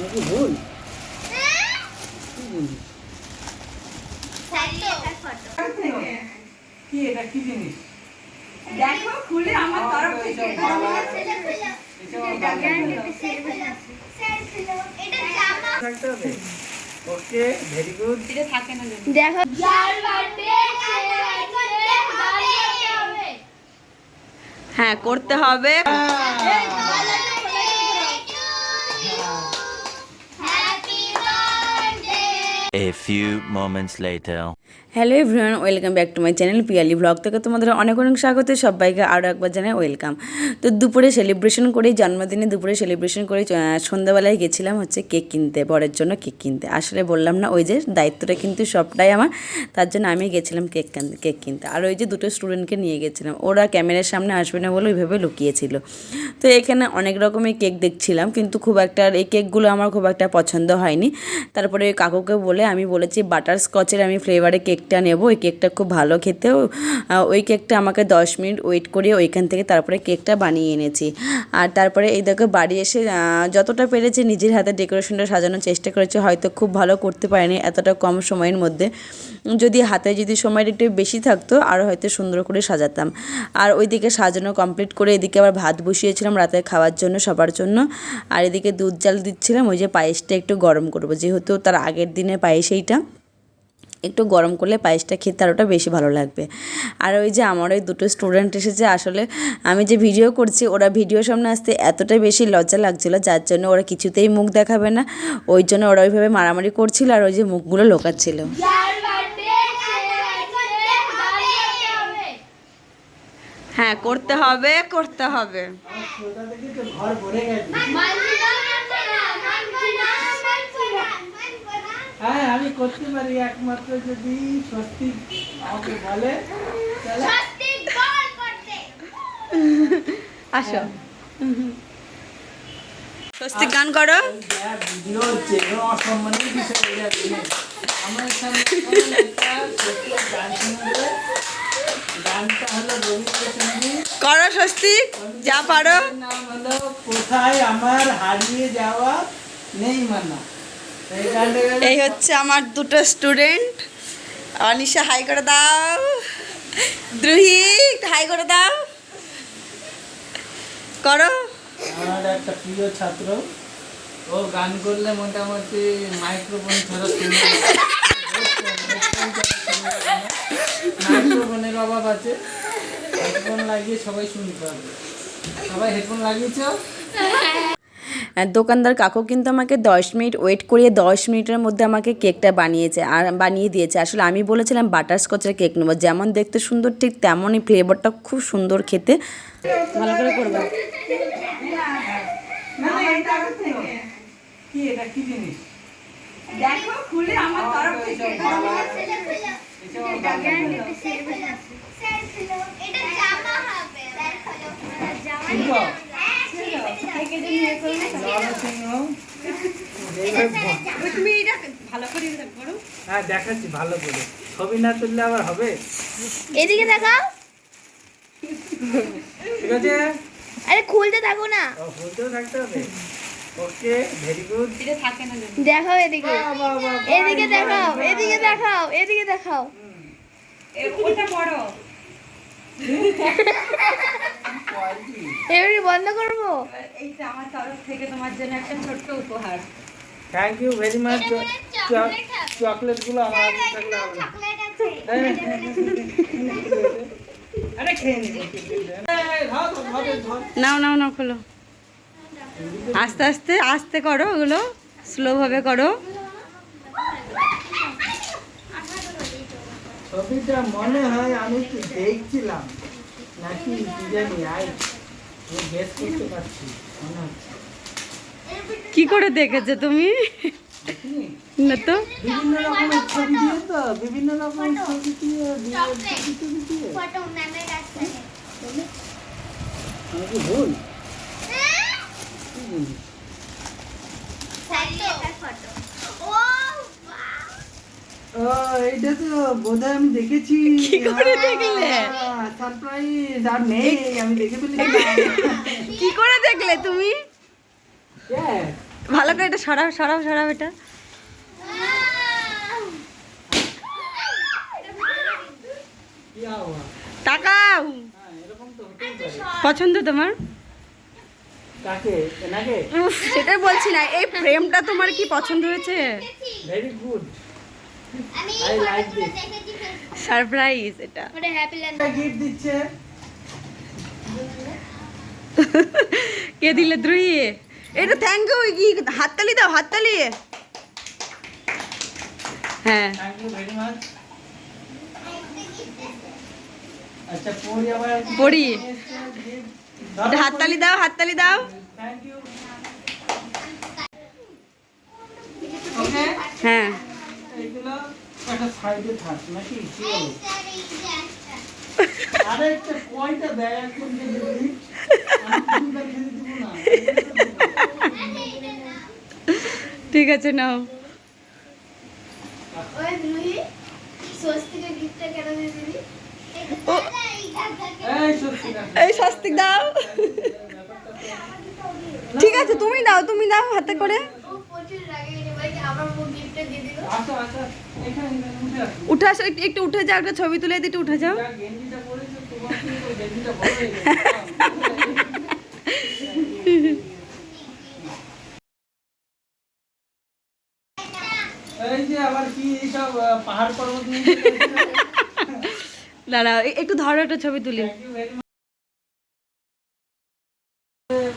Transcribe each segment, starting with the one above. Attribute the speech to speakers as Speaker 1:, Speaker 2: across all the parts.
Speaker 1: আমি কি ভুল? কি জিনিস কি এটা কি জিনিস?
Speaker 2: দেখো খুলে আমার তরফ থেকে।
Speaker 1: ওকে ভেরি গুড
Speaker 2: এটা থাকে না যেন।
Speaker 3: দেখো।
Speaker 2: হ্যাঁ করতে হবে।
Speaker 4: A few moments later.
Speaker 2: Hello everyone, welcome back to my channel Piyali blog থেকে তোমাদের অনেক অনেক স্বাগত, সবাইকে আরও একবার জানাই ওয়েলকাম। তো দুপুরে সেলিব্রেশন করেই, জন্মদিনে দুপুরে সেলিব্রেশন করে সন্ধ্যাবেলায় গেছিলাম হচ্ছে কেক কিনতে, বরের জন্য কেক কিনতে। আসলে বললাম না, ওই যে দায়িত্বটা কিন্তু সবটাই আমার, তার জন্য আমি গেছিলাম কেক কেক কিনতে। আর ওই যে দুটো স্টুডেন্টকে নিয়ে গেছিলাম, ওরা ক্যামেরার সামনে আসবে না বলে ওইভাবে লুকিয়েছিল। তো এখানে অনেক রকমের কেক দেখছিলাম, কিন্তু খুব একটা এই কেকগুলো আমার খুব একটা পছন্দ হয়নি। তারপরে কাকুকে বলে, আমি বলেছি বাটার স্কচের আমি ফ্লেভারে কেকটা নেব, ওই কেকটা খুব ভালো খেতেও ওই কেকটা আমাকে দশ মিনিট ওয়েট করে ওইখান থেকে তারপরে কেকটা বানিয়ে এনেছি। আর তারপরে এই দেখো বাড়ি এসে যতটা পেরেছি নিজের হাতে ডেকোরেশনটা সাজানোর চেষ্টা করেছি, হয়তো খুব ভালো করতে পারিনি এতটা কম সময়ের মধ্যে। যদি হাতে যদি সময়টা একটু বেশি থাকতো আরও হয়তো সুন্দর করে সাজাতাম। আর ওইদিকে সাজানো কমপ্লিট করে এদিকে আবার ভাত বসিয়েছিলাম রাতে খাওয়ার জন্য, সবার জন্য। আর এদিকে দুধ জাল দিচ্ছিলাম, ওই যে পায়েসটা একটু গরম করব, যেহেতু তার আগের দিনের পায়েস এইটা। একটু গরম করলে পায়েসটা খেতে আরোটা বেশি ভালো লাগবে। আর ওই যে আমার ওই দুটো স্টুডেন্ট এসেছে আসলে আমি যে ভিডিও করছি ওরা ভিডিও সামনে আসতে এতটাই বেশি লজ্জা লাগছিল যার জন্য ওরা কিছুতেই মুখ দেখাবে না। ওই জন্য ওরা ওইভাবে মারামারি করছিল আর ওই যে মুখগুলো লোকাচ্ছিল। হ্যাঁ করতে হবে করতে হবে।
Speaker 1: ঘর ভরে গেছে। হ্যাঁ আমি করতে পারি একমাত্র যদি সত্যি আমাকে বলে।
Speaker 2: আসো। স্বস্তিক গান করো।
Speaker 1: হয়ে আমার গানটা হলো রবীন্দ্রসঙ্গীত
Speaker 2: করো স্বস্তিক যা পারো।
Speaker 1: নাম হলো কোথায় আমার হারিয়ে যাওয়া নেই মানা এই
Speaker 2: হচ্ছে আমার দুটো স্টুডেন্ট। অনিশা হাই করে দাও। দ্রুহি হাই করে দাও। করো।
Speaker 1: আমার একটা প্রিয় ছাত্র। ও গান করলে মোটামুটি মাইক্রোফোন ছাড়া মাইক্রোফোনের অভাব আছে। হেডফোন লাগিয়ে সবাই শুনতে পারবে সবাই হেডফোন লাগিয়েছো?
Speaker 2: দোকানদার কাকু কিন্তু আমাকে দশ মিনিট ওয়েট করিয়ে দশ মিনিটের মধ্যে আমাকে কেকটা বানিয়েছে আর বানিয়ে দিয়েছে। আসলে আমি বলেছিলাম বাটার স্কচের কেক নেব। যেমন দেখতে সুন্দর ঠিক তেমনই ফ্লেভারটা খুব সুন্দর খেতে। ভালো করে করব।
Speaker 1: কি এটা কি জিনিস
Speaker 2: দেখো খুলে আমার তরফ থেকে।
Speaker 1: শুনব? নরসিংহ এইভাবে
Speaker 2: তুমি এটা ভালো করে করো
Speaker 1: হ্যাঁ দেখাচ্ছি ভালো করে। ছবি না তুললে আবার হবে?
Speaker 3: এদিকে দেখাও।
Speaker 1: ঠিক আছে?
Speaker 3: আরে খুলতে থাকো না।
Speaker 1: ও, থাকতে হবে। ওকে ভেরি গুড
Speaker 2: এটা থাকে না
Speaker 3: দেখাও এদিকে এদিকে দেখাও এদিকে দেখাও এদিকে দেখাও।
Speaker 2: ওটা বড়
Speaker 3: এবারে বন্ধ করব?
Speaker 2: এইটা আমার তরফ থেকে তোমার জন্য একটা ছোট্ট উপহার।
Speaker 1: থ্যাংক ইউ ভেরি মাচ চকলেটগুলো আমার হাতে থাকলে। হ্যাঁ।
Speaker 2: নাও নাও নাও খোলো। আস্তে আস্তে আস্তে করো ওগুলো। স্লোভাবে করো।
Speaker 1: ছবিটা মনে হয় আমি একটু দেখছিলাম? নাকি কি জানি আই আমি গেস করতে পারছি মনে হচ্ছে।
Speaker 2: কি করে দেখেছ তুমি? না তো।
Speaker 1: বিভিন্ন রকমের ছবি দিয়ে তো বিভিন্ন রকমের ছবি দিয়ে ছবি দিয়ে আমি কি ভুল কি জিনিস? ও তো বোধহয় আমি দেখেছি।
Speaker 2: কি করে দেখলে? তুমি? ভালো করে এটা সরাও সরাও সরাও এটা। তাকাও। পছন্দ তোমার? সেটাই বলছি না এই ফ্রেমটা তোমার কি পছন্দ হয়েছে?
Speaker 1: ভেরি গুড
Speaker 3: আমি দেখেছি
Speaker 2: সারপ্রাইজ এটা।
Speaker 3: ওটা হ্যাপি ল্যান্ড
Speaker 1: গিফট দিচ্ছে।
Speaker 2: কে দিলে দ্রুহি এটা থ্যাংক ইউ কি হাততালি দাও হাততালি। হ্যাঁ।
Speaker 1: থ্যাংক ইউ ভেরি মাচ আচ্ছা পড়ি আবার
Speaker 2: পড়ি এটা হাততালি দাও হাততালি দাও।
Speaker 1: থ্যাংক ইউ
Speaker 2: হ্যাঁ।
Speaker 1: এইগুলো একটা সাইডে থাক নাকি? কি বলো আরে একটা কয়টা দেয় একদম দিদি আমি তিনবার খেতে দিব না
Speaker 2: ঠিক আছে নাও
Speaker 1: এই
Speaker 2: স্বস্তিক দাও ঠিক আছে তুমি দাও তুমি দাও হাতে করে।
Speaker 1: উঠে আসো
Speaker 2: একটু উঠে যাও একটা ছবি তুলে দিতে উঠে যাও। দাঁড়াও একটু ধরো একটা ছবি তুলি
Speaker 1: থ্যাংক ইউ ভেরি মাচ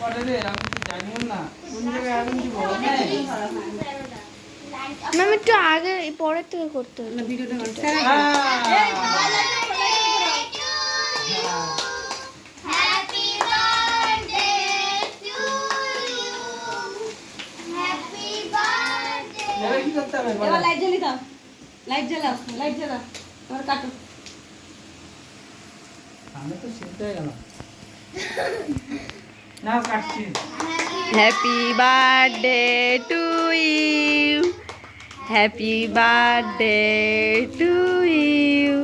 Speaker 1: পটেলে আমি কি জানিও না কোন জায়গায় আগুন দিব
Speaker 3: ম্যাম একটু আগে পরের থেকে করতে হবে
Speaker 5: birthday you. Birthday.
Speaker 1: এবার করতে হবে বলো?
Speaker 2: লাইট জ্বালিয়ে দাও লাইট জ্বালাও লাইট জ্বালাও এবার কাটো
Speaker 1: আমি তো শিখতে গেলাম নাও কাটছি
Speaker 2: happy birthday to you happy birthday to you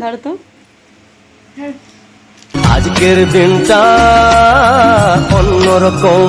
Speaker 2: ধরো তো
Speaker 6: আজকের দিনটা অন্যরকম।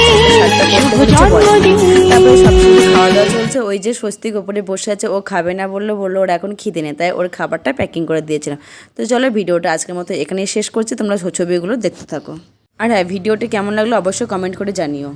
Speaker 2: খাওয়া দাওয়া চলছে। ওই যে স্বস্তিক ওপরে বসে আছে, ও খাবে না বলল বলল ওর এখন খিদে নেই, তাই ওর খাবারটা প্যাকিং করে দিয়েছিলাম। তো চলো ভিডিওটা আজকের মতো এখানেই শেষ করছি, তোমরা ছবিগুলো দেখতে থাকো। আর হ্যাঁ ভিডিওটি কেমন লাগল অবশ্যই কমেন্ট করে জানিও।